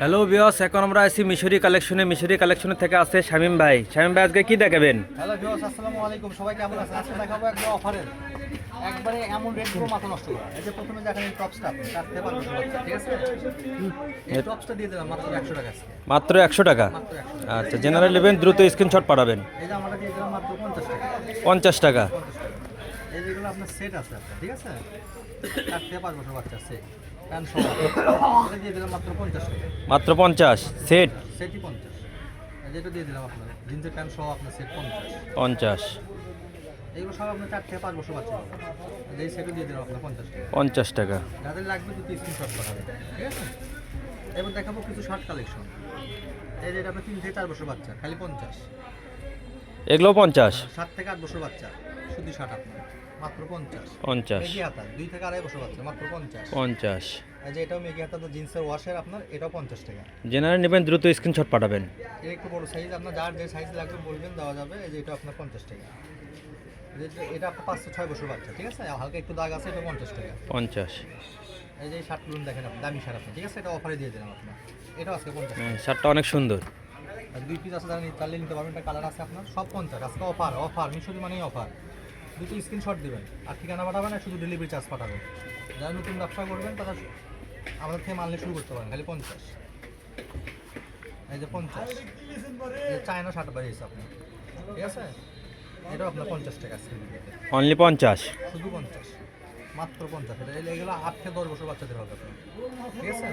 Hello বিয়স এখন আমরা আছি মিশরি কালেকশনে। মিশরি কালেকশনে থেকে আছে শামিম ভাই। শামিম ভাই আজকে কি দেখাবেন? হ্যালো ভিউয়ার্স আসসালামু আলাইকুম। সবাই কেমন আছেন? আজকে দেখাবো একদম অফারের একবারে এমন রেট পুরো মাথা নষ্ট করা। এই যে প্রথমে দেখেন এই টপসটা আপনি কাটতে পারবেন ঠিক আছে? এই টপসটা দিয়ে দিলাম মাত্র একশো টাকা আজকে। মাত্র একশো টাকা? আচ্ছা জেনারেল নেবেন দ্রুত স্ক্রিনশট পাঠাবেন। এই যে আমরা দিয়ে দিলাম মাত্র পঞ্চাশ টাকা। পঞ্চাশ টাকা। পঞ্চাশ এই যেগুলো আপনার সেট আছে ঠিক আছে? কাটতে পারব সব বাচ্চা সেট প্যান্ট সহ দিয়ে দিলাম মাত্র পঞ্চাশ মাত্র পঞ্চাশ। সেট সেটই পঞ্চাশ যেটা দিয়ে দিলাম আপনার জিন্সের প্যান্ট সহ আপনার সেট পঞ্চাশ পঞ্চাশ এইগুলো সব আপনার চার থেকে পাঁচ বছর বাচ্চা এই সেটও দিয়ে দিলাম আপনার পঞ্চাশ পঞ্চাশ টাকা। যাদের লাগবে দুটো স্ক্রিনশট পাঠাবে ঠিক আছে এবার দেখাবো কিছু শার্ট কালেকশন এই যে আপনার তিন থেকে চার বছর বাচ্চা খালি পঞ্চাশ এগুলো পঞ্চাশ। সাত থেকে আট বছর বাচ্চা, শুধু শার্ট আপনার। মাত্র পঞ্চাশ। পঞ্চাশ। মেঘি হাতা দুই থেকে আড়াই বছর বাচ্চা মাত্র পঞ্চাশ। পঞ্চাশ। এই যে এটাও মেঘি হাতা তো জিন্সের ওয়াশের আপনার এটাও পঞ্চাশ টাকা। জেনারেল নেবেন দ্রুত স্ক্রিনশট পাঠাবেন। এর একটু বড় সাইজ আপনার যার যে সাইজ লাগবে বলবেন দেওয়া যাবে। এই যে এটা আপনার পঞ্চাশ টাকা। এই যে এটা আপনার পাঁচশো ছয় বছর বাচ্চা ঠিক আছে? হালকা একটু দাগ আছে এটা পঞ্চাশ টাকা। পঞ্চাশ। এই যে এই শার্টগুলো দেখেন আপনি দামি শার্ট আপনি ঠিক আছে? এটা অফারে দিয়ে দিলাম আপনার। এটাও আজকে পঞ্চাশ হ্যাঁ, শার্টটা অনেক সুন্দর। আর দুই পিস আছে যারা নিতে পারবেন একটা কালার আছে আপনার সব পঞ্চাশ। আজকে অফার অফার মিশরি মানেই অফার দুটো স্ক্রিনশট দেবেন। আর ঠিকানা পাঠাবেন আর শুধু ডেলিভারি চার্জ পাঠাবেন। যারা নতুন ব্যবসা করবেন তারা আমাদের থেকে মানলে শুরু করতে পারেন। খালি পঞ্চাশ। এই যে পঞ্চাশ। চায়না শার্ট বাড়িয়েছে আপনি ঠিক আছে? এটাও আপনার পঞ্চাশ টাকা অনলি পঞ্চাশ। শুধু পঞ্চাশ। মাত্র পঞ্চাশ। এটা এগুলো আট থেকে দশ বছর বাচ্চাদের হবে আপনার। ঠিক আছে?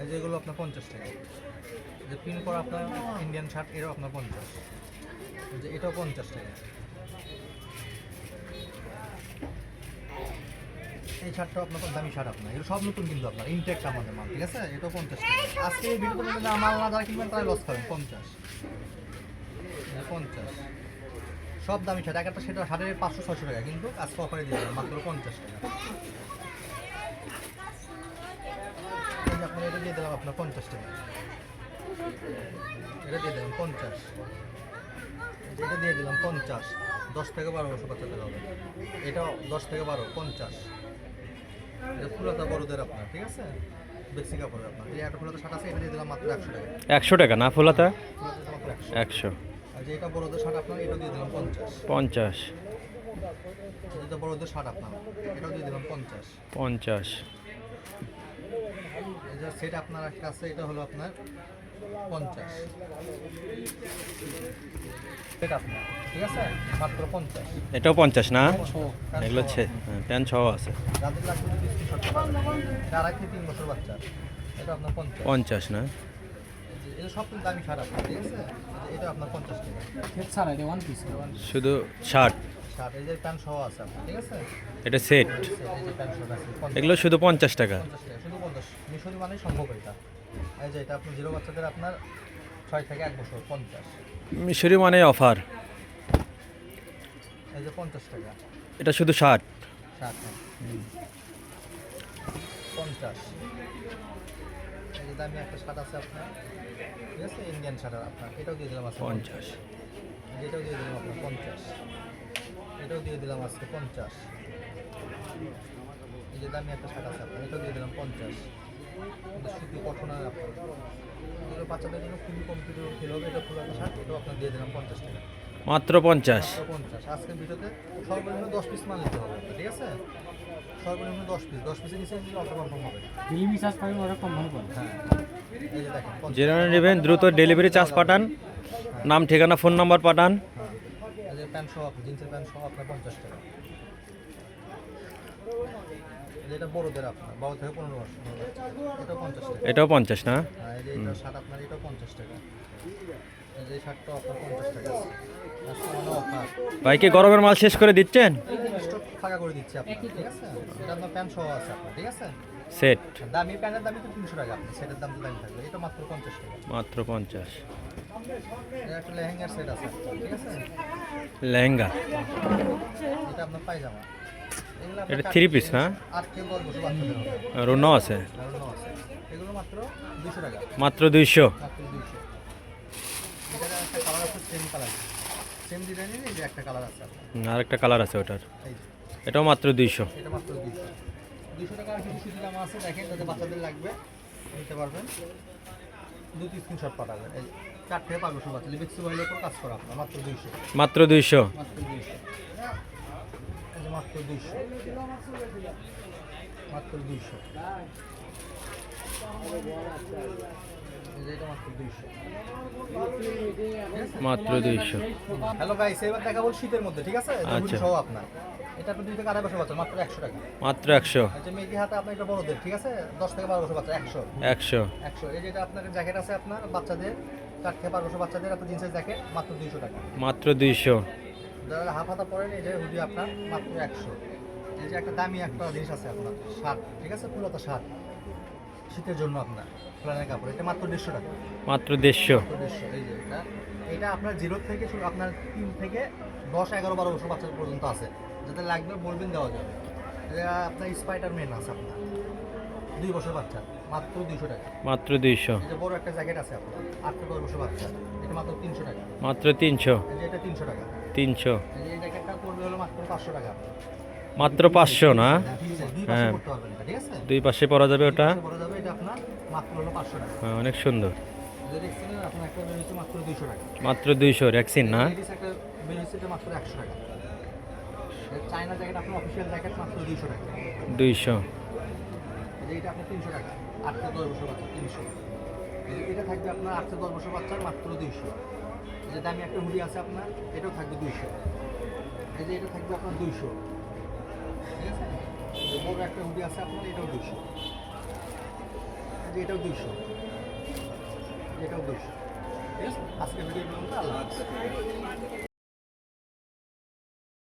এই যে এগুলো আপনার পঞ্চাশ টাকা। যে পিন করা আপনার ইন্ডিয়ান শার্ট এটাও আপনার পঞ্চাশ। যে এটাও পঞ্চাশ টাকা। এই শার্টটাও আপনার দামি শার্ট আপনার। এগুলো সব নতুন কিন্তু আপনার ইনটেক আমাদের মাল, ঠিক আছে? এটাও পঞ্চাশ টাকা। আজকে এই ভিডিওতে যদি মাল না যারা কিনবেন তারা লস খাবেন পঞ্চাশ। পঞ্চাশ। সব দামি শার্ট একটা সেটা শার্টের পাঁচশো ছশো টাকা, কিন্তু আজকে অফারে দিয়ে দেবেন মাত্র পঞ্চাশ টাকা। আপনার এটা দিয়ে দিলাম আপনার পঞ্চাশ টাকা। এটা দিয়ে দিলাম পঞ্চাশ। এটা দিয়ে দিলাম পঞ্চাশ। দশ থেকে বারো বছর বাচ্চাদের হবে। এটাও দশ থেকে বারো, পঞ্চাশ। পুরাতা বড়দের আপনার ঠিক আছে? বেশি কাপড়ের আপনার। এই একটা পুরাতা শার্ট আছে এটা দিয়ে দিলাম মাত্র একশো টাকা। একশো টাকা না ফুলাতা একশো। আর যে এটা বড়দের শার্ট আপনার এটা দিয়ে দিলাম পঞ্চাশ। পঞ্চাশ। এটা বড়দের শার্ট আপনার এটাও দিয়ে দিলাম পঞ্চাশ। পঞ্চাশ। সেট আপনার কাছে এটা হলো আপনার পঞ্চাশ। ঠিক আছে? মাত্র পঞ্চাশ। এটাও পঞ্চাশ না? এগুলো সহ। ছে প্যান্ট সহ আছে। তিন বছর বাচ্চা এটা আপনার পঞ্চাশ। পঞ্চাশ না? এটা সব কিন্তু দামি শার্ট আপনার ঠিক আছে? এই যে এটা আপনার পঞ্চাশ টাকা। সেট ছাড়া এটা ওয়ান পিস শুধু শার্ট শার্ট এই যে প্যান্ট সহ আছে আপনার ঠিক আছে? এটা সেট। এগুলো শুধু পঞ্চাশ টাকা। শুধু পঞ্চাশ। মিশরি মানেই সম্ভব এটা। এই যে এটা আপনার জিরো বাচ্চাদের আপনার ছয় থেকে এক বছর পঞ্চাশ। মিশরি মানে অফার। এই যে পঞ্চাশ টাকা। এটা শুধু শার্ট ষাট পঞ্চাশ। এই যে দামি একটা শার্ট আছে আপনার। ঠিক আছে? ইন্ডিয়ান শার্ট আপনার। এটাও দিয়ে দিলাম পঞ্চাশ। এটাও দিয়ে দিলাম আপনার পঞ্চাশ। এটাও দিয়ে দিলাম আজকে পঞ্চাশ। এই যে দামি একটা শার্ট আছে আপনার এটাও দিয়ে দিলাম পঞ্চাশ। সুতি আপনার। এগুলো বাচ্চাদের জন্য খুবই কম্পিউটার ফিল হবে এটা শার্ট এটাও আপনার দিয়ে দিলাম পঞ্চাশ টাকা। মাত্র পঞ্চাশ। পঞ্চাশ। আজকের ভিডিওতে সর্বনিম্ন দশ পিস মাল নিতে হবে ঠিক আছে? সর্বনিম্ন দশ পিস দশ পিসের নিচে নিলে কনফার্ম হবে। ডেলিভারি চার্জ পাবেন ওরা কম ভালো হ্যাঁ। এই যে দেখেন পঞ্চাশ। নেবেন দ্রুত ডেলিভারি চার্জ পাঠান। নাম ঠিকানা ফোন নাম্বার পাঠান। হ্যাঁ প্যান্ট সহ আপনি জিন্সের প্যান্ট সহ আপনার পঞ্চাশ টাকা। এটা বড়দের আপনার বারো থেকে পনেরো বছর। এটা পঞ্চাশ টাকা। এটাও পঞ্চাশ না? হ্যাঁ এই যে এটা শার্ট আপনার এটাও পঞ্চাশ টাকা। এই যে শার্টটাও আপনার পঞ্চাশ টাকা ভাই কি গরমের মাল শেষ করে দিচ্ছেন? স্টক ফাঁকা করে দিচ্ছি আপনার ঠিক আছে? এটা আপনার প্যান্ট সহ আছে আপনার ঠিক আছে? সেট। দামি দামই তো তিনশো টাকা আপনার সেটের দাম তো দামি থাকবে এটা মাত্র পঞ্চাশ টাকা। মাত্র পঞ্চাশ। এটা একটা লেহেঙ্গার সেট আছে ঠিক আছে? লেহেঙ্গা। এটা আপনার পায়জামা। এটা three থেকে piece না? রুনো আছে? এগুলো মাত্র দুশো টাকা। মাত্র দুইশো। মাত্র একটা কালার আছে সেম কালার সেম ডিজাইনের একটা কালার আছে আর একটা কালার আছে ওটার। এটাও মাত্র দুইশো। এটা মাত্র দুশো দুশো টাকা আর কিছু সুতি জামা আছে দেখেন যাতে বাচ্চাদের লাগবে নিতে পারবেন। দু তিন স্ক্রিনশট পাঠাবেন এই চার থেকে পাঁচ বছর বাচ্চা লিবিক্সি বয়েলের উপর কাজ করা আপনার মাত্র দুইশো। মাত্র দুইশো। মাত্র দুইশো। মাত্র দুইশো। মাত্র দুইশো। মাত্র দুইশো। হ্যালো গাইস এবার দেখাবো শীতের মধ্যে ঠিক আছে? আচ্ছা। সহ আপনার। এটা আপনি দুই থেকে আড়াই বছর বাচ্চা মাত্র একশো টাকা। মাত্র একশো। যে মেয়েকে হাতে আপনার এটা বড়দের ঠিক আছে? দশ থেকে বারো বছর বাচ্চা একশো। একশো। একশো। এই যেটা আপনার জ্যাকেট আছে আপনার বাচ্চাদের চার থেকে বারো বছর বাচ্চাদের আপনার জিন্সের জ্যাকেট মাত্র দুইশো টাকা। মাত্র দুইশো। যারা হাফ হাতা পরেন এই যে হুডি আপনার মাত্র একশো। এই যে একটা দামি একটা জিনিস আছে আপনার শার্ট ঠিক আছে? পুরোটা শার্ট শীতের জন্য আপনার ফ্লানের কাপড় এটা মাত্র দেড়শো টাকা। মাত্র দেড়শো। দেড়শো এই যে এটা। এটা আপনার জিরো থেকে শুরু আপনার তিন থেকে দশ এগারো বারো বছর বাচ্চা পর্যন্ত আছে। যাতে লাগবে বলবেন দেওয়া যাবে। এটা আপনার স্পাইডার ম্যান আছে আপনার। দুই বছর বাচ্চা মাত্র দুইশো টাকা। মাত্র দুইশো। যে বড় একটা জ্যাকেট আছে আপনার আট থেকে দশ বছর বাচ্চা। এটা মাত্র তিনশো টাকা। মাত্র তিনশো। এটা তিনশো টাকা। তিনশো। এই জ্যাকেটটা পড়বে হলো মাত্র পাঁচশো টাকা। মাত্র পাঁচশো না? হ্যাঁ। এটা, দুই পাশে পরা যাবে ওটা বড় যাবে এটা আপনার মাত্র হলো পাঁচশো টাকা। হ্যাঁ, অনেক সুন্দর। যে দেখছেন আপনার একটা বেরোচ্ছে মাত্র দুইশো টাকা। মাত্র দুইশো র্যাক্সিন না? দুইশো এটা থাকবে আপনার আট থেকে দশ বছর বাচ্চার মাত্র দুইশো। এই যে দামি একটা হুডি আছে আপনার এটাও থাকবে দুইশো। এই যে এটা থাকবে আপনার দুইশো। ঠিক আছে? বড় একটা হুডি আছে আপনার এটাও দুইশো। যে এটাও দুইশো। এটাও দুইশো। ঠিক আছে? আজকে ভিডিও হাফেজ।